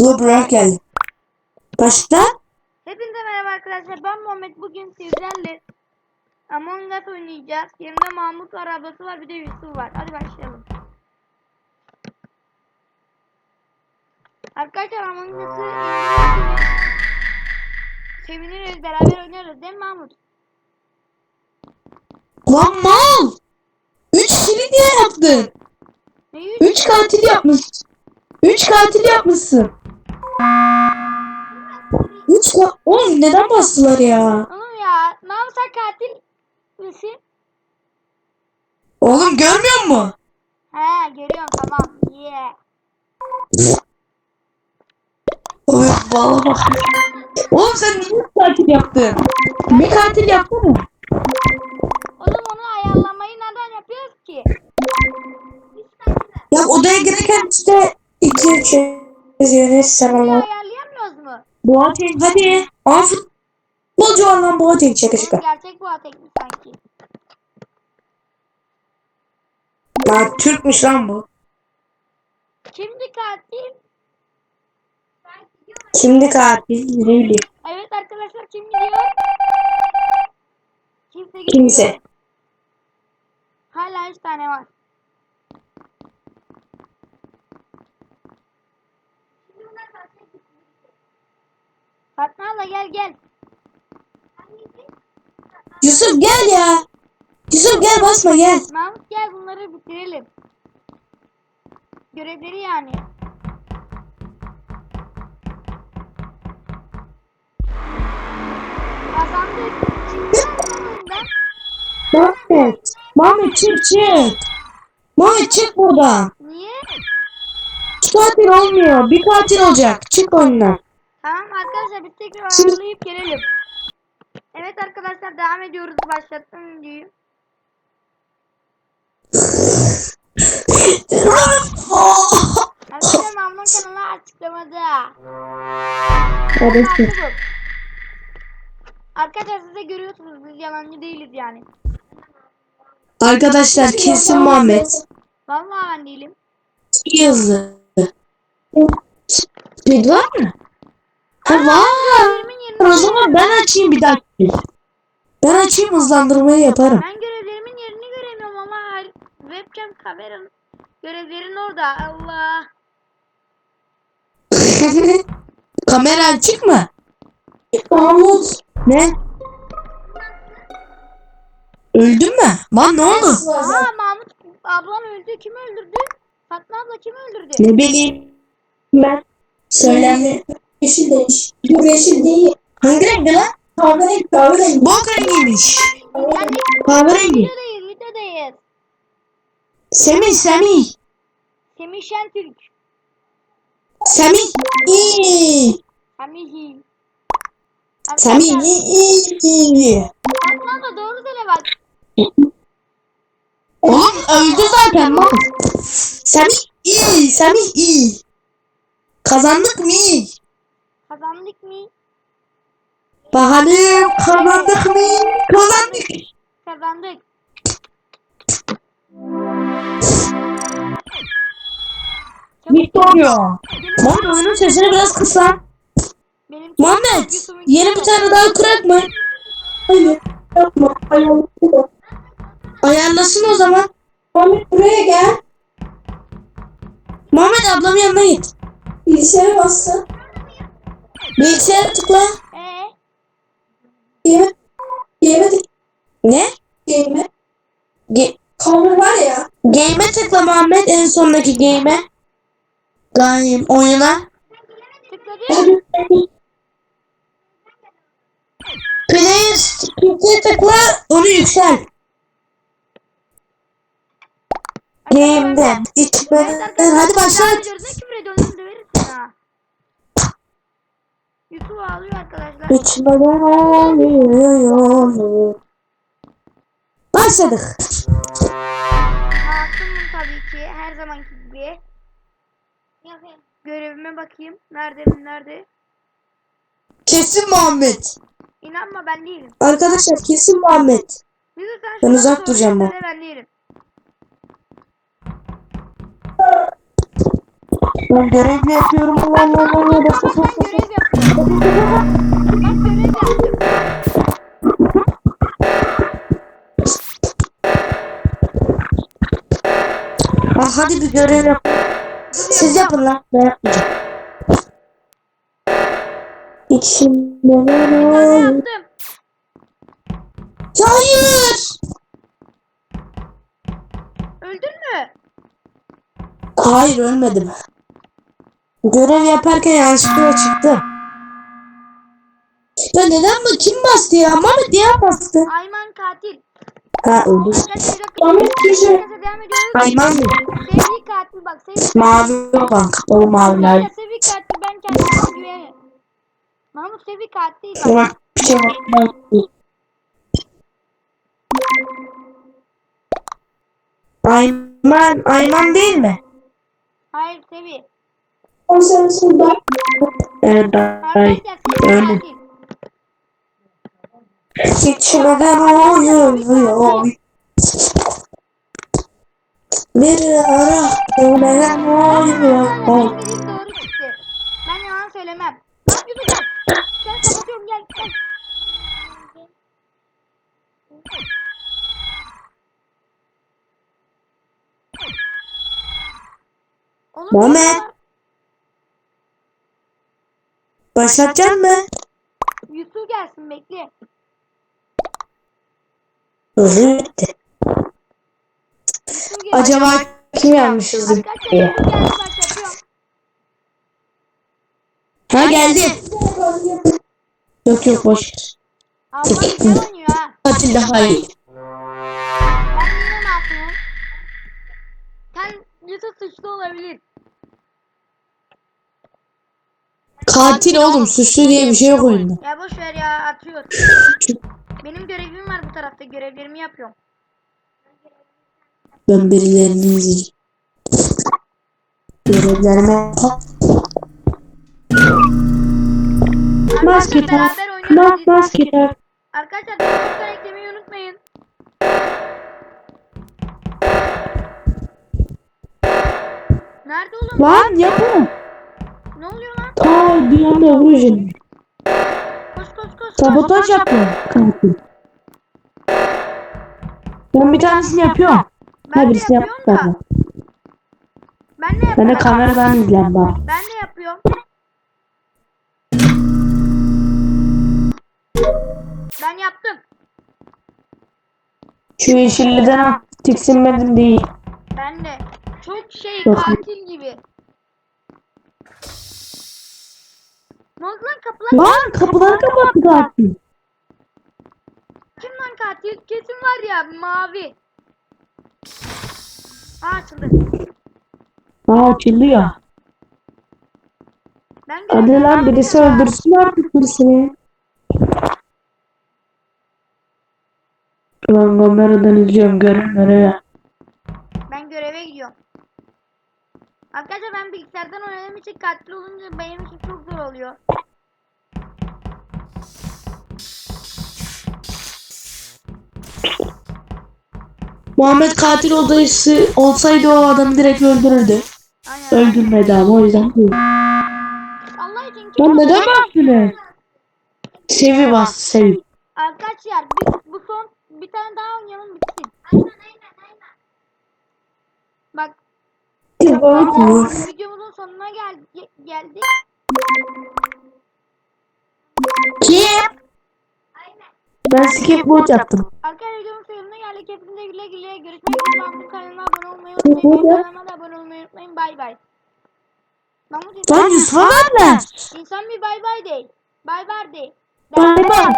Dur bırak geldi. Başla. Hepinize merhaba arkadaşlar. Ben Muhammed. Bugün sizlerle Among Us oynayacağız. Yanımda Mahmut var, ablası var, bir de Yusuf var. Hadi başlayalım. Arkadaşlar Among Us'ı seviniriz. Beraber oynarız değil mi Mahmut? Lan mal. Üç kişilik niye yaptın? Üç katil yapmışsın. Üç katil yapmışsın. Üç Oğlum neden bastılar ya? Oğlum ya. Mahmut sen katil misin? Oğlum görmüyor musun? He görüyorum tamam. Yeah. Oy valla bak. Oğlum sen niye üç katil yaptın? Bir katil yaptın mı? Oğlum onu ayarlamayı neden yapıyoruz ki? Ya odaya girerken işte iki üç Bunu Allah. ayarlayamıyoruz mu? Boateng hadi. Aa futbolcu var lan Boateng şaka şaka. gerçek bu teknik sanki. Ya Türkmüş lan bu. Kimdi katil? Kimdi katil? Ne bileyim. Evet arkadaşlar kim gidiyor? Kimse gitmiyor. Kimse. Hala 3 tane var. Fatma abla gel gel. Yusuf gel ya. Yusuf gel basma gel. Mahmut gel bunları bitirelim. Görevleri yani. Kazandık. Muhammed. Muhammed çık çık. Muhammed çık buradan. Niye? Üç katil olmuyor. Bir katil olacak. Çık oyundan. Arkadaşlar biz tekrar ayarlayıp gelelim. Evet arkadaşlar devam ediyoruz. Başlattım videoyu. Arkadaşlar Mamnun kanalı açıklamada. Bu. Arkadaşlar siz de görüyorsunuz biz yalancı değiliz yani. Arkadaşlar kesin Muhammed. Vallahi ben değilim. İyi hızlı. Speed var mı? Ha var. Görevlerimin yerini O zaman ben açayım bir dakika. Ben açayım hızlandırmayı yaparım. ben görevlerimin yerini göremiyorum ama hal- webcam kameranın görevlerin orada. Allah. Kamera açık mı? Mahmut. Ne? Öldün mü? Lan ne oldu? Aa Mahmut ablam öldü. Kim öldürdü? Fatma abla kim öldürdü? Ne bileyim ben. Söyleme. Yeşil demiş. Dur yeşil değil. Hangi renkti lan? Kahverengi kahverengi. Bok rengiymiş. Kahverengi. videodayız videodayız. Semih Semih. Semih Şentürk. Semih. İyi. Samihi. Semih iyi iyi iyi. Fatma abla doğru söyle bak. Oğlum öldü zaten lan. Semih iyi. Semih iyi. Kazandık mı? Kazandık mı? Bakalım kazandık mı? Kazandık. Kazandık. Victoria. Muhammed oyunun sesini biraz kısa. Benim Muhammed yeni bir tane daha kurak mı? Hayır. Yapma. Ayağım. Ayarlasın o zaman. Ahmet buraya gel. Muhammed ablamın yanına git. Bilgisayara bassın. Bilgisayara tıkla. Ee, Game. Game'e tık. Ne? Game'e. Ge Kamera var ya. game'e tıkla Muhammed en sondaki game'e. Game oyuna. tıkladım. Players kimseye tıkla onu yüksel. Game'de. Arkadaşlar, Hadi başlat. Ne küfür ediyorsun döveriz ha. Yusuf ağlıyor arkadaşlar. İçmeden oluyor. Başladık. Masumum tabii ki her zamanki gibi. Görevime bakayım. Nerede nerede? Kesin Muhammed. İnanma ben değilim. Arkadaşlar kesin Muhammed. Yusuf sen Ben uzak duracağım söyle, Ben değilim. Ben görev yapıyorum. Allah Allah Allah Allah. Ah hadi bir görev yap. Siz yapın lan. Ben yapmayacağım. İçimde tane var. yaptım. Hayır. Öldün mü? Hayır ölmedim. Görev yaparken yanlışlıkla çıktı. Ya neden bu? Kim bastı ya? Mehmet niye bastı? Ayman katil. Ha öldü. Ahmet kişi. Ediyoruz. Ayman mı? Sevgi katil bak. Sevgi Mavi olan kapalı maviler. Arkadaşlar Sevgi katil ben kendime güvenirim. Mahmut Sevgi katil bak. Bak bir şey var. Ayman, Ayman değil mi? Hayır Sevi. O sensin bak. Evet, Sevgi öyle. İçimden oynuyor. Bir ara ölmeden oynuyor. Doğru çıktı. Ben yalan söylemem. Bak gel. Gel kapatıyorum gel gel. Oğlum, Muhammed. Başlatacak mı? Yusuf gelsin bekle. Yusuf gel. Acaba kim Yusuf geldi başlatıyorum. Ha geldi. Yok yok boş. Allah güzel oynuyor ha. Katil daha iyi. Yusuf suçlu olabilir. Katil oğlum suçlu diye bir şey yok oyunda. Ya boş ver ya atıyor. Benim görevim var bu tarafta görevlerimi yapıyorum. Ben birilerini izleyeceğim. Görevlerime. Arkadaşlar beraber oynuyoruz. basket at. Arkadaşlar Discord'dan eklemeyi unutmayın. Nerede oğlum? Lan yapma. Ne oluyor lan? Aa bir anda vuracağım. Sabotaj yapma. Katil. Ben bir tanesini yapıyorum. Ben Ha de birisi yaptı yapıyorum da. Ben de Ben de yapıyorum. kameradan izlen bak. Ben de yapıyorum. Ben yaptım. Şu yeşilliden. Tiksinmedim değil. Ben de. Çok şey Yok. katil gibi. Lan kapılar? Lan kapıları kapattı katil. Kim lan katil? Kesin var ya mavi. Aa açıldı. Aa açılıyor. Ben Hadi görevimi lan birisi yapıyorum. öldürsün artık birisini. Lan kameradan izliyorum görenlere. Ben göreve gidiyorum. Arkadaşlar ben bilgisayardan oynadığım için katil olunca benim için çok zor oluyor. Muhammed katil odası olsaydı o adamı direkt öldürürdü. Aynen. Öldürmedi ama o yüzden değil. Allah için kim? Lan neden bastınız? Sevi bas sevi. Arkadaşlar biz bu son bir tane daha oynayalım bitsin. Aynen aynen aynen. Bak videomuzun sonuna geldi geldik. Kim? Ben skateboard yaptım. Arkadaşlar videomuzun sonuna geldik. Hepinize güle güle. Görüşmek üzere. Mahmut kanalına abone olmayı unutmayın. Benim kanalıma da abone olmayı unutmayın. Bay bay. Mahmut Lan Yusuf'a verme. insan bir bay bay değil. Bay bay değil. Bay bay.